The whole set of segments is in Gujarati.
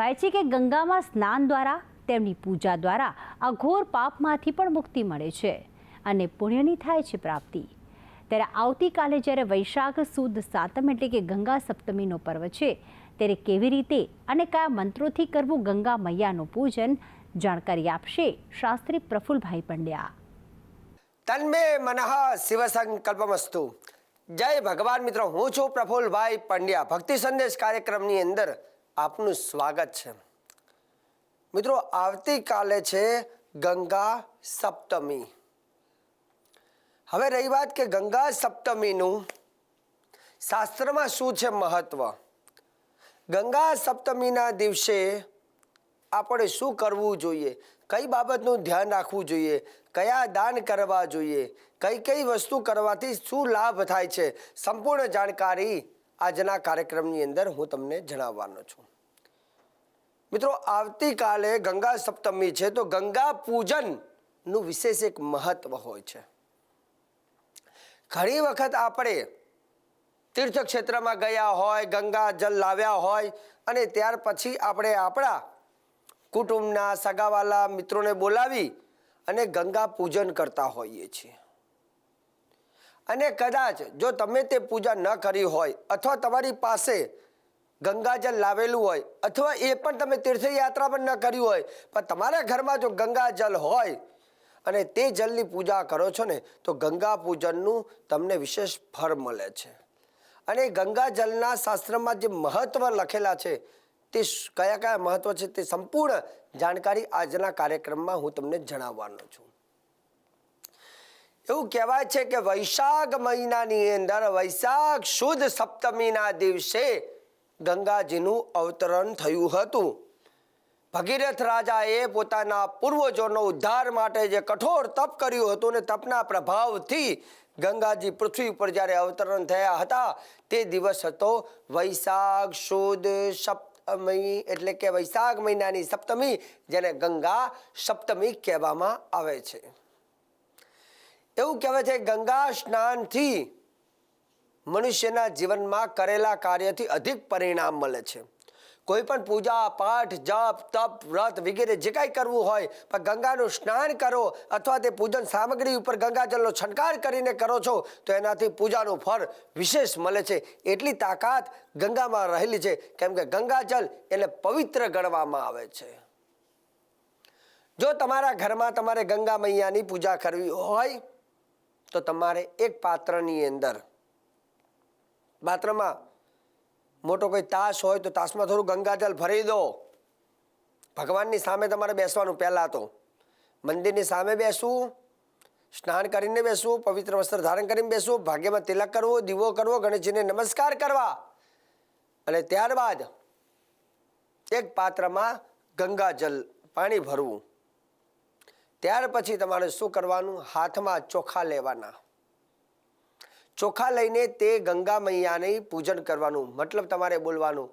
કહેવાય છે કે ગંગામાં સ્નાન દ્વારા, તેમની પૂજા દ્વારા અઘોર પાપમાંથી પણ મુક્તિ મળે છે અને પુણ્યની થાય છે પ્રાપ્તિ. ત્યારે આવતીકાલે જ્યારે વૈશાખ સુદ સાતમ એટલે કે ગંગા સપ્તમીનો પર્વ છે, ત્યારે કેવી રીતે અને કયા મંત્રોથી કરવું ગંગા મૈયાનું પૂજન, જાણકારી આપશે શાસ્ત્રી પ્રફુલભાઈ પંડ્યા. તન્મે મનઃ શિવ સંકલ્પમસ્તુ. જય ભગવાન મિત્રો, હું છું પ્રફુલભાઈ પંડ્યા. ભક્તિ સંદેશ કાર્યક્રમની અંદર આપનું સ્વાગત છે. મિત્રો, આવતીકાલે છે ગંગા સપ્તમી. હવે રહી વાત કે ગંગા સપ્તમીનું, શાસ્ત્રમાં શું છે મહત્વ? ગંગા સપ્તમીના દિવસે આપણે શું કરવું જોઈએ? કઈ બાબતનું ધ્યાન રાખવું જોઈએ? કયા દાન કરવા જોઈએ? કઈ કઈ વસ્તુ કરવાથી શું લાભ થાય છે? સંપૂર્ણ જાણકારી આજના કાર્યક્રમની અંદર હું તમને જણાવવાનો છું. મિત્રો, આવતીકાલે ગંગા સપ્તમી છે, તો ગંગા પૂજનનું વિશેષ એક મહત્વ હોય છે. ઘણી વખત આપણે તીર્થક્ષેત્રમાં ગયા હોય, ગંગા જલ લાવ્યા હોય, અને ત્યાર પછી આપણે આપણા કુટુંબના સગાવાલા મિત્રોને બોલાવી અને ગંગા પૂજન કરતા હોઈએ છીએ. અને કદાચ જો તમે તે પૂજા ન કરી હોય, અથવા તમારી પાસે ગંગાજળ લાવેલું હોય અથવા એ પણ તમે તીર્થયાત્રા પણ ન કરી હોય, પણ તમારા ઘરમાં જો ગંગાજળ હોય અને તે જલની પૂજા કરો છો ને, તો ગંગા પૂજનનું તમને વિશેષ ફળ મળે છે. અને ગંગાજળના શાસ્ત્રમાં જે મહત્વ લખેલા છે, તે કયા કયા મહત્વ છે તે સંપૂર્ણ જાણકારી આજના કાર્યક્રમમાં હું તમને જણાવવાનો છું. એવું કહેવાય છે કે વૈશાખ મહિનાની અંદર વૈશાખ સુદ સપ્તમીના દિવસે ગંગાજીનું અવતરણ થયું હતું. ભગીરથ રાજાએ પોતાના પૂર્વજોનો ઉદ્ધાર માટે જે કઠોર તપ કર્યું હતું ને તપના પ્રભાવથી ગંગાજી પૃથ્વી ઉપર જ્યારે અવતરણ થયા હતા, તે દિવસ હતો વૈશાખ સુદ સપ્તમી, એટલે કે વૈશાખ મહિનાની સપ્તમી, જેને ગંગા સપ્તમી કહેવામાં આવે છે. એવું કહેવાય છે ગંગા સ્નાનથી મનુષ્યના જીવનમાં કરેલા કાર્યથી અધિક પરિણામ મળે છે. કોઈ પણ પૂજા, પાઠ, જપ, તપ, વ્રત વગેરે જે કાંઈ કરવું હોય, પણ ગંગાનું સ્નાન કરો અથવા તે પૂજન સામગ્રી ઉપર ગંગાજળનો છંટકાર કરીને કરો છો, તો એનાથી પૂજાનું ફળ વિશેષ મળે છે. એટલી તાકાત ગંગામાં રહેલી છે, કેમ કે ગંગાજળ એટલે પવિત્ર ગણવામાં આવે છે. જો તમારા ઘરમાં તમારે ગંગા મૈયાની પૂજા કરવી હોય, તો તમારે એક પાત્રની અંદર પાત્રમાં મોટો કોઈ તાસ હોય તો તાસમાં થોડું ગંગાજળ ભરી દો. ભગવાનની સામે તમારે બેસવાનું પહેલાં તો. મંદિરની સામે બેસવું, સ્નાન કરીને બેસવું, પવિત્ર વસ્ત્ર ધારણ કરીને બેસવું, ભાગ્યમાં તિલક કરવો, દીવો કરવો, ગણેશજીને નમસ્કાર કરવા. અને ત્યારબાદ એક પાત્રમાં ગંગાજલ પાણી ભરવું. ત્યાર પછી તમારે શું કરવાનું? હાથમાં ચોખા લેવાના. ચોખા લઈને તે ગંગા મૈયાને પૂજન કરવાનું, મતલબ તમારે બોલવાનું,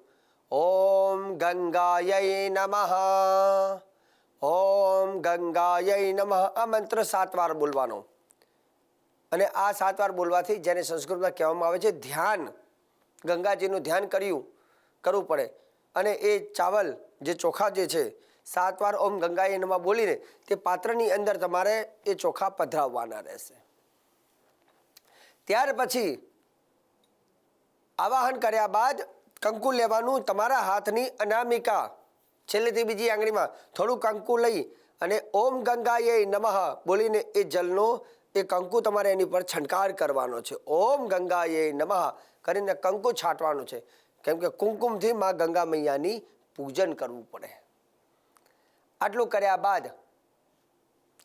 ઓમ ગંગાય નમઃ, ઓમ ગંગાય નમઃ. આ મંત્ર સાત વાર બોલવાનો. અને આ સાત વાર બોલવાથી જેને સંસ્કૃતમાં કહેવામાં આવે છે, ધ્યાન, ગંગાજીનું ધ્યાન કર્યું, કરવું પડે. અને એ ચાવલ, જે ચોખા જે છે, સાત વાર ઓમ ગંગાએ નમઃ બોલીને તે પાત્રની અંદર તમારે એ ચોખા પધરાવવાના રહેશે. ત્યાર પછી આવાહન કર્યા બાદ કંકુ લેવાનું તમારા હાથની અનામિકા. છેલ્લેથી બીજી આંગળીમાં થોડું કંકુ લઈ અને ઓમ ગંગાએ નમઃ બોલીને એ જલનો, એ કંકુ તમારે એની પર છંટકાર કરવાનો છે. ઓમ ગંગાએ નમઃ કરીને કંકુ છાંટવાનું છે. કેમ કે કુમકુમથી મા ગંગા મૈયાની પૂજન કરવું પડે. આટલું કર્યા બાદ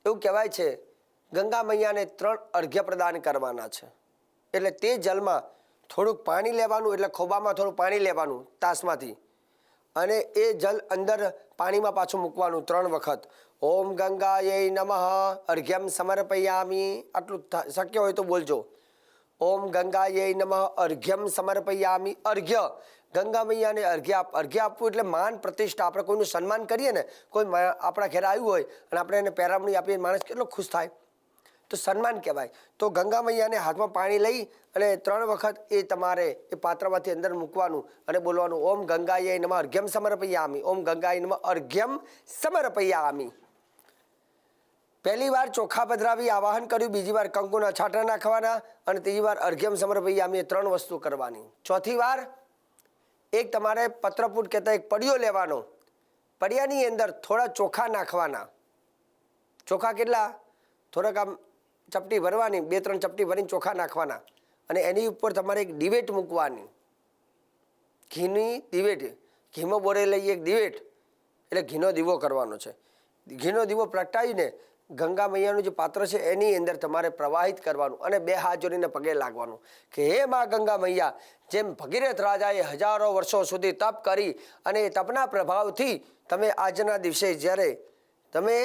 એવું કહેવાય છે ગંગા મૈયાને ત્રણ અર્ઘ્ય પ્રદાન કરવાના છે. એટલે તે જલમાં થોડુંક પાણી લેવાનું, એટલે ખોબામાં થોડું પાણી લેવાનું તાસમાંથી. અને એ જલ અંદર પાણીમાં પાછું મૂકવાનું ત્રણ વખત. ઓમ ગંગાય નમઃ, અર્ઘ્યમ સમર્પયામી, આટલું શક્ય હોય તો બોલજો. ઓમ ગંગાય નમઃ, અર્ઘ્યમ સમર્પયામી, અર્ઘ્ય. ગંગા મૈયાને અર્ઘ્ય આપ, અર્ઘ્ય આપવું એટલે માન પ્રતિષ્ઠા. આપણે કોઈનું સન્માન કરીએ ને, કોઈ આપણા ઘરે આવ્યું હોય અને આપણે એને પેરામણી આપીએ માણસ કેટલો ખુશ થાય. તો સન્માન કહેવાય. તો ગંગા મૈયાને હાથમાં પાણી લઈ અને ત્રણ વખત એ તમારે એ પાત્રમાંથી અંદર મૂકવાનું અને બોલવાનું, ઓમ ગંગાએ નમ અર્ઘ્યમ સમર્પયામી, ઓમ ગંગાય નમ અર્ઘ્યમ સમર્પયામી. પહેલી વાર ચોખા પધરાવી આવાહન કર્યું, બીજી વાર કંકુના છાંટા નાખવાના અને ત્રીજી વાર અર્ઘ્યમ સમર્પયામી એ ત્રણ વસ્તુ કરવાની. ચોથી વાર એક તમારે પત્રપુટ કહેતા એક પડિયો લેવાનો. પડિયાની અંદર થોડા ચોખા નાખવાના. ચોખા કેટલા? થોડાક આમ ચપટી ભરવાની, બે, ત્રણ ચપટી ભરીને ચોખા નાખવાના. અને એની ઉપર તમારે એક દિવેટ મૂકવાની. ઘીની દિવેટ, ઘીમાં બોરેલી એક દિવેટ, એટલે ઘીનો દીવો કરવાનો છે. ઘીનો દીવો પ્રગટાવીને ગંગા મૈયાનું જે પાત્ર છે, એની અંદર તમારે પ્રવાહિત કરવાનું અને બે હાથ જોડીને પગે લાગવાનું. કે હે મા ગંગા મૈયા, જેમ ભગીરથ રાજાએ હજારો વર્ષો સુધી તપ કરી અને એ તપના પ્રભાવથી તમે આજના દિવસે જ્યારે તમે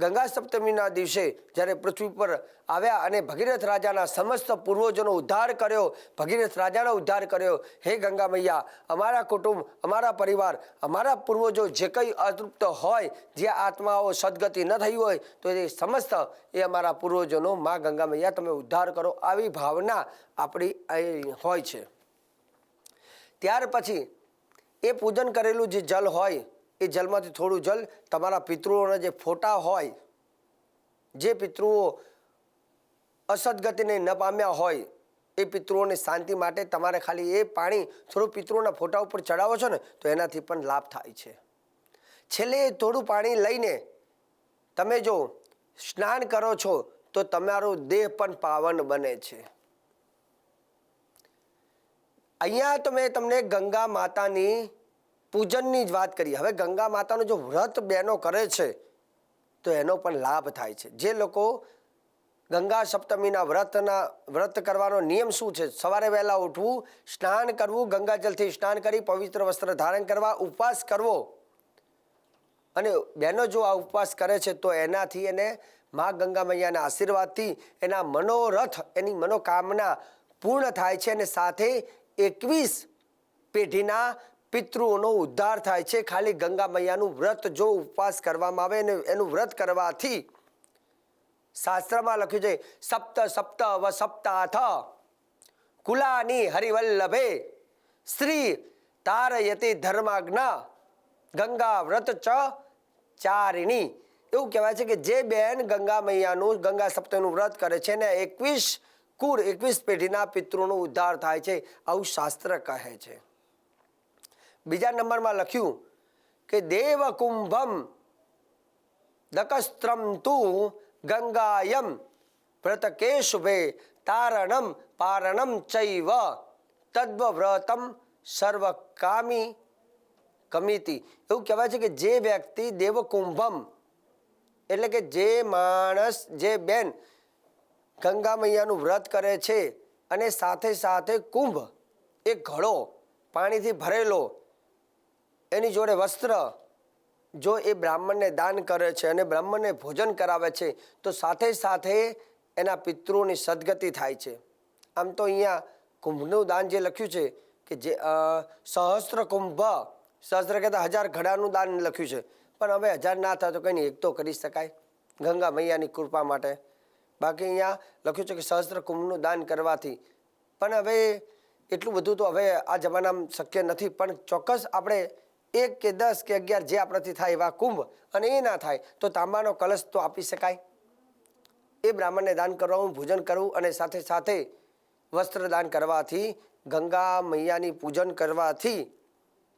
ગંગા સપ્તમીના દિવસે જ્યારે પૃથ્વી પર આવ્યા અને ભગીરથ રાજાના સમસ્ત પૂર્વજોનો ઉદ્ધાર કર્યો, ભગીરથ રાજાનો ઉદ્ધાર કર્યો, હે ગંગા મૈયા, અમારા કુટુંબ, અમારા પરિવાર, અમારા પૂર્વજો જે કંઈ અતૃપ્ત હોય, જે આત્માઓ સદગતિ ન થઈ હોય, તો એ સમસ્ત એ અમારા પૂર્વજોનો, મા ગંગા મૈયા, તમે ઉદ્ધાર કરો. આવી ભાવના આપણી હોય છે. ત્યાર પછી એ પૂજન કરેલું જે જલ હોય એ જલમાંથી થોડું જલ તમારા પિતૃઓના જે ફોટા હોય, જે પિતૃઓ અસદગતિને ન પામ્યા હોય, એ પિતૃઓની શાંતિ માટે તમારે ખાલી એ પાણી થોડું પિતૃઓના ફોટા ઉપર ચડાવો છો ને, તો એનાથી પણ લાભ થાય છે. છેલ્લે એ થોડું પાણી લઈને તમે જો સ્નાન કરો છો, તો તમારો દેહ પણ પાવન બને છે. અહીંયા તો મેં તમને ગંગા માતાની પૂજનની જ વાત કરીએ. હવે ગંગા માતાનું જો વ્રત બહેનો કરે છે, તો એનો પણ લાભ થાય છે. જે લોકો ગંગા સપ્તમીના વ્રતના, વ્રત કરવાનો નિયમ શું છે? સવારે વહેલા ઉઠવું, સ્નાન કરવું ગંગાજલથી સ્નાન કરી, પવિત્ર વસ્ત્ર ધારણ કરવા, ઉપવાસ કરવો. અને બહેનો જો આ ઉપવાસ કરે છે, તો એનાથી એને મા ગંગા મૈયાના આશીર્વાદથી એના મનોરથ, એની મનોકામના પૂર્ણ થાય છે અને સાથે એકવીસ પેઢીના પિતૃઓનો ઉદ્ધાર થાય છે. ખાલી ગંગા મૈયાનું વ્રત જો ઉપવાસ કરવામાં આવે અને એનું વ્રત કરવાથી શાસ્ત્રમાં લખ્યું છે, સપ્ત સપ્ત વ સપ્તાથ કુલાની હરિવલ્લભે શ્રી તારયતિ ધર્માજ્ઞ ગંગા વ્રત ચ ચારિણી. એવું કહેવાય છે કે જે બેન ગંગા મૈયાનું, ગંગા સપ્તાહનું વ્રત કરે છે ને એકવીસ કુળ, એકવીસ પેઢીના પિતૃનો ઉદ્ધાર થાય છે. આવું શાસ્ત્ર કહે છે. બીજા નંબરમાં લખ્યું કે દેવ કુંભમ દકસ્ત્રમ તુ ગંગાયમ વ્રતકે શુભે તારણમ પારણમ ચૈવ તદ્વ્રતમ સર્વકામી કમિતિ. એવું કહેવાય છે કે જે વ્યક્તિ દેવકુંભમ, એટલે કે જે માણસ, જે બેન ગંગા મૈયાનું વ્રત કરે છે અને સાથે સાથે કુંભ એ ઘડો પાણીથી ભરેલો એની જોડે વસ્ત્ર જો એ બ્રાહ્મણને દાન કરે છે અને બ્રાહ્મણને ભોજન કરાવે છે, તો સાથે સાથે એના પિતૃઓની સદગતિ થાય છે. આમ તો અહીંયા કુંભનું દાન જે લખ્યું છે કે જે સહસ્ત્ર કુંભ, સહસ્ત્ર કહેતા હજાર ઘડાનું દાન લખ્યું છે. પણ હવે હજાર ના થાય તો કંઈ નહીં, એક તો કરી શકાય ગંગા મૈયાની કૃપા માટે. બાકી અહીંયા લખ્યું છે કે સહસ્ત્ર કુંભનું દાન કરવાથી. પણ હવે એટલું બધું તો હવે આ જમાનામાં શક્ય નથી, પણ ચોક્કસ આપણે એક કે દસ કે અગિયાર જે આપણાથી થાય એવા કુંભ અને એ ના થાય, તો તાંબાનો કલશ તો આપી શકાય. એ બ્રાહ્મણને દાન કરવાનું, ભોજન કરવું અને સાથે સાથે વસ્ત્ર દાન કરવાથી, ગંગા મૈયાની પૂજન કરવાથી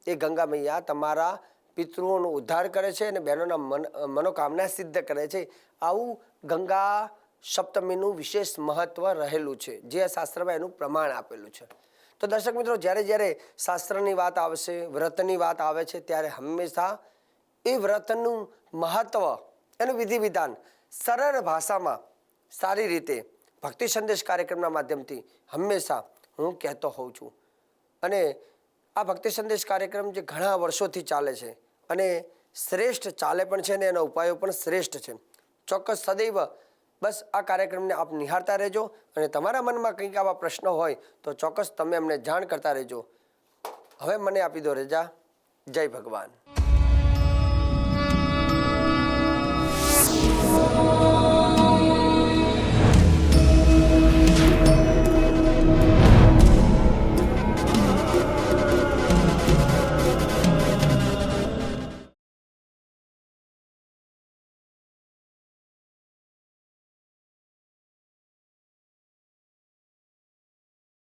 એ ગંગા મૈયા તમારા પિતૃઓનો ઉદ્ધાર કરે છે અને બહેનોના મન, મનોકામના સિદ્ધ કરે છે. આવું ગંગા સપ્તમીનું વિશેષ મહત્વ રહેલું છે, જે શાસ્ત્રમાં એનું પ્રમાણ આપેલું છે. તો દર્શક મિત્રો, જ્યારે જ્યારે શાસ્ત્રની વાત આવશે, વ્રતની વાત આવે છે, ત્યારે હંમેશા એ વ્રતનું મહત્વ, એનું વિધિ વિધાન સરળ ભાષામાં સારી રીતે ભક્તિ સંદેશ કાર્યક્રમના માધ્યમથી હંમેશા હું કહેતો હોઉં છું. અને આ ભક્તિ સંદેશ કાર્યક્રમ જે ઘણા વર્ષોથી ચાલે છે અને શ્રેષ્ઠ ચાલે પણ છે અને એના ઉપાયો પણ શ્રેષ્ઠ છે. ચોક્કસ સદૈવ બસ આ કાર્યક્રમને આપ નિહાળતા રહેજો અને તમારા મનમાં કંઈક આવા પ્રશ્નો હોય તો ચોક્કસ તમે અમને જાણ કરતા રહેજો. હવે મને આપી દો રજા. જય ભગવાન.